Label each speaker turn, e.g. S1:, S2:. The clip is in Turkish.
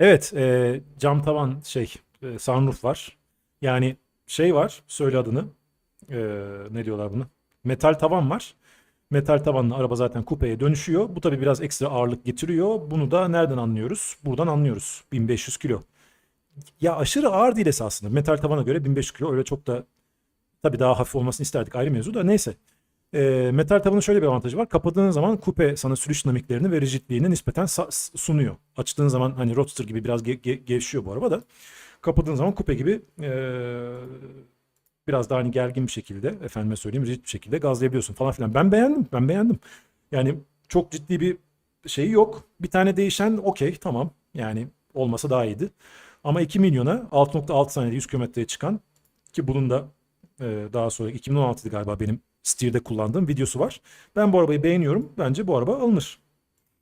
S1: Evet, e, cam tavan şey, e, sunroof var. Yani şey var, söyle adını. E, ne diyorlar bunu? Metal tavan var. Metal tavanlı araba zaten kupeye dönüşüyor. Bu tabii biraz ekstra ağırlık getiriyor. Bunu da nereden anlıyoruz? Buradan anlıyoruz. 1500 kilo. Ya aşırı ağır değil esasında. Metal tavana göre 1500 kilo öyle çok da tabii daha hafif olmasını isterdik ayrı mevzu da neyse. E, metal tavanın şöyle bir avantajı var. Kapadığın zaman kupe sana sürüş dinamiklerini ve rigidliğini nispeten sunuyor. Açtığın zaman hani Roadster gibi biraz ge- ge- gevşiyor bu araba da. Kapadığın zaman kupe gibi e, biraz daha hani gergin bir şekilde efendime söyleyeyim rigid bir şekilde gazlayabiliyorsun falan filan. Ben beğendim. Ben beğendim. Yani çok ciddi bir şeyi yok. Bir tane değişen okey tamam. Yani olmasa daha iyiydi. Ama 2 milyona 6.6 saniyede 100 kilometreye çıkan ki bunun da e, daha sonra 2016'da galiba benim Steer'de kullandığım videosu var. Ben bu arabayı beğeniyorum. Bence bu araba alınır.